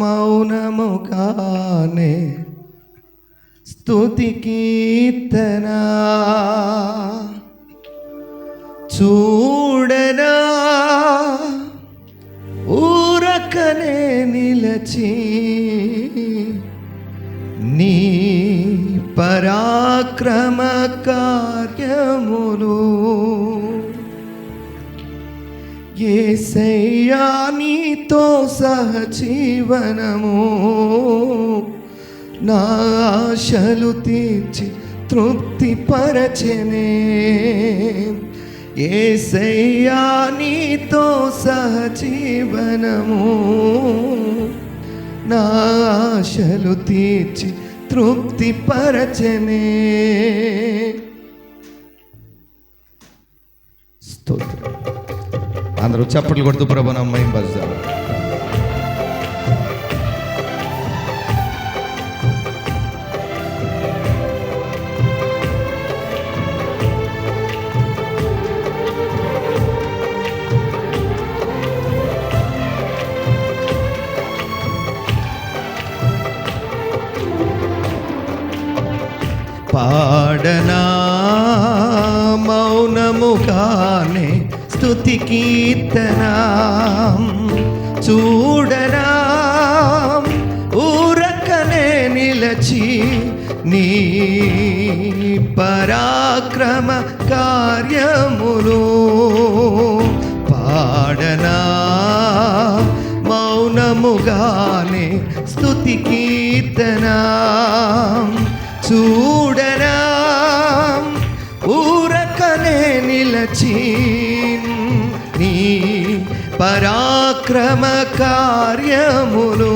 మౌనముగానే స్తుతి కీర్తన. చూడనా ఊరకనే నిలచి నీ పరాక్రమ కార్యములు ఏసయ్యా నీతో సహజీవనము. నా ఆశలు తీర్చి తృప్తి పరచనే ఏసయ్యా నీతో సహజీవనము. నా ఆశలు తీర్చి తృప్తి పరచనే అందరూ చప్పట్లు కొడుతూ ప్రభు నమ్మయం పరుస్తారు పాడనా మౌనముగానే స్థుతి కీర్తన. చూడనా ఊరకనే నిలచి నీ పరాక్రమ కార్యములు పాడనా. మౌనముగానే స్థుతి కీర్తన. చూడనా ఊరకనే నిలచి పరాక్రమ కార్యములు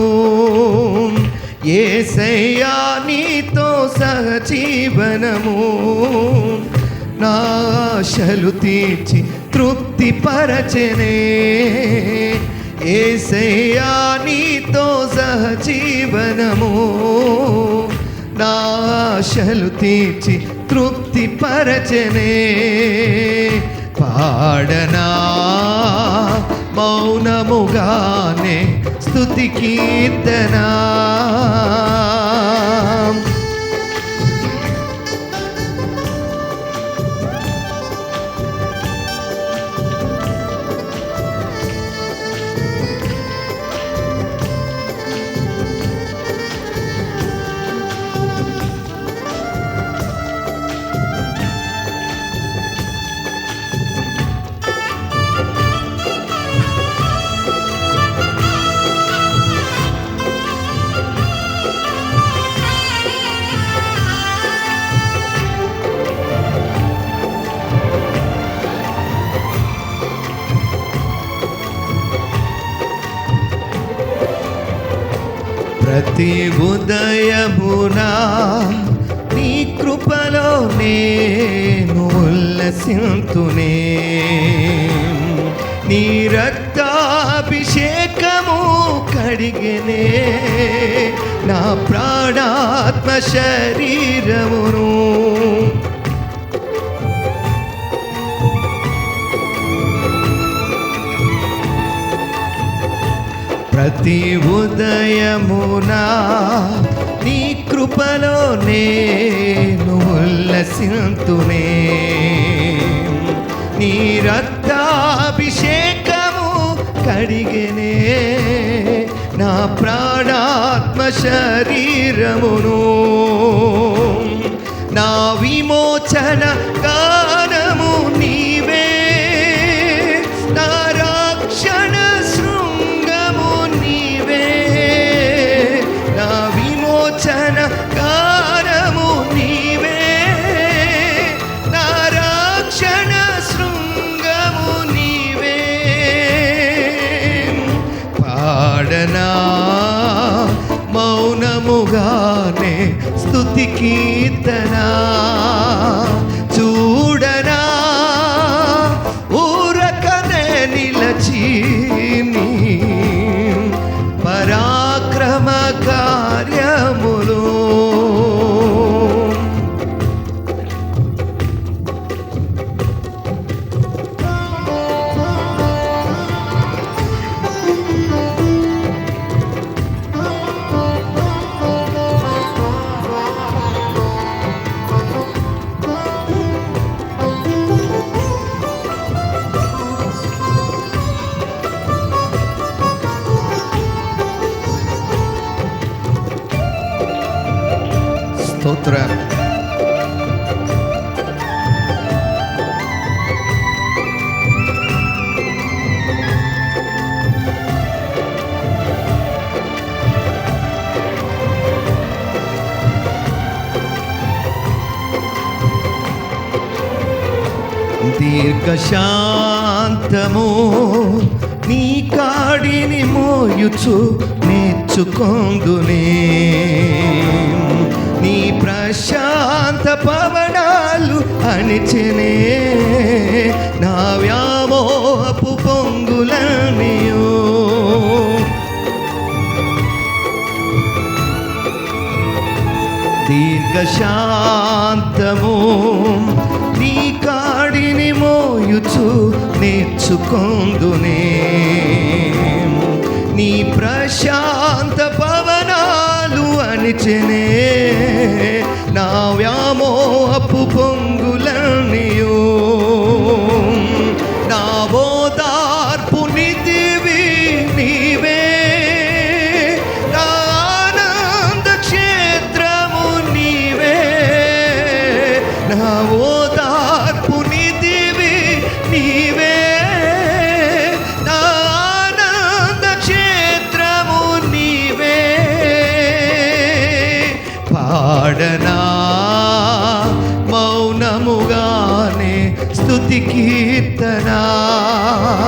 ఏసయ్యా నీతో సహజీవనము. నాశలు తీర్చి తృప్తి పరచనే ఏసయ్యా నీతో సహజీవనము. నాశలు తీర్చి తృప్తి పరచనే పాడనా? మౌనముగానే స్థుతి కీర్తనా? ప్రతి ఉదయమునా నీ కృపలో నేను ఉల్లసింతునే. నీ రక్తాభిషేకము కడిగనే. నా ప్రాణాత్మ శరీరమును ప్రతి ఉదయమునా నీ కృపలో నేను ఉల్లసింతునే. నీ రక్తాభిషేకము కడిగనే. నా ప్రాణాత్మ శరీరమును. నా విమోచన గానము గానే స్థుతి కీర్తన. చూడనా ఊరకనే నిలచి పరాక్రమకారి స్తోత్రం దీర్ఘశాంతము నీ కాడిని మోయుచు నేర్చుకొందునే. నీ ప్రశాంత పవనాలు అణిచినే. నా వ్యామోహపు పొంగులనియో. దీర్ఘశాంతము నీ కాడిని మోయుచు నేర్చుకొందునే. నీ ప్రశాంత నిలిచినే నా వ్యామోహపు పొంగు de que